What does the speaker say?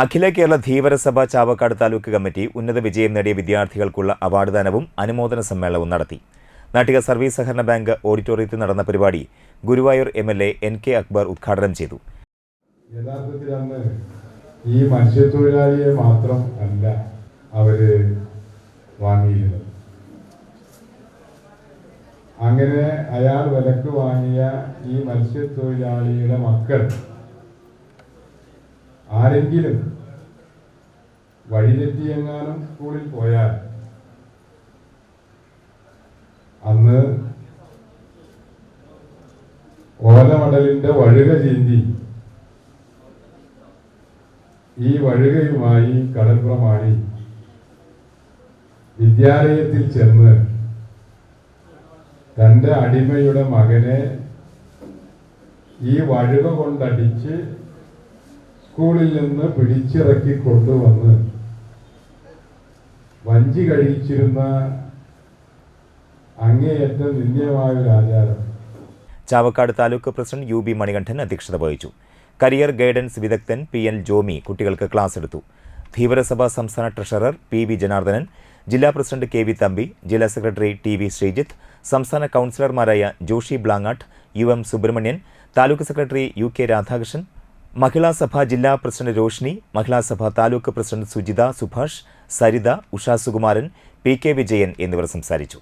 അഖില Kerala Dheevarasabha Chavakkad taluk committee ഉന്നത വിജയം നേടിയ വിദ്യാർത്ഥികൾക്കുള്ള അവാർഡ്ദാനവും അനുമോദന സമ്മേളനവും നടത്തി. നാട്ടിക സർവീസ് സഹകരണ ബാങ്ക് ഓഡിറ്റോറിയത്തിൽ നടന്ന പരിപാടി Guruvayur M L A N K Akbar ഉദ്ഘാടനം ചെയ്തു. യഥാർത്ഥത്തിൽ അന്ന് ഈ മത്സ്യത്തൊഴിലാളിയെ മാത്രം അല്ല അവർ വാങ്ങിയിരുന്നത്. അങ്ങനെ അയാൾ വിലക്ക് വാങ്ങിയ ഈ മത്സ്യത്തൊഴിലാളിയുടെ മക്കൾ ആരെങ്കിലും വഴിതെറ്റിയെങ്ങാനും സ്കൂളിൽ പോയാൽ അന്ന് ഓലമടലിന്റെ വഴുക ചീന്തി ഈ വഴുകയുമായി കടൽപ്രമാണി വിദ്യാലയത്തിൽ ചെന്ന് തന്റെ അടിമയുടെ മകനെ ഈ വഴുക കൊണ്ടടിച്ച് സ്കൂളിൽ നിന്ന് പിടിച്ചിറക്കി കൊണ്ടുവന്ന് വഞ്ചി കഴിച്ചിരുന്ന അങ്ങേയറ്റം നിന്ദ്യമായ ഒരു ആചാരം. Chavakkad taluk president U B Manikandan അധ്യക്ഷത വഹിച്ചു. കരിയർ ഗൈഡൻസ് വിദഗ്ധൻ പി എൽ ജോമി കുട്ടികൾക്ക് ക്ലാസ് എടുത്തു. ധീവരസഭ സംസ്ഥാന ട്രഷറർ പി വി ജനാർദ്ദനൻ ജില്ലാ പ്രസിഡന്റ് കെ വി തമ്പി ജില്ലാ സെക്രട്ടറി ടി വി ശ്രീജിത്ത് സംസ്ഥാന കൗൺസിലർമാരായ Joshy Blangad U M Subrahmanyan taluk secretary U K Radhakrishnan Mahila Sabha ജില്ലാ president Roshni Mahila Sabha taluk president Sujitha Subhash Saritha Usha Sukumaran P K Vijayan എന്നിവർ സംസാരിച്ചു.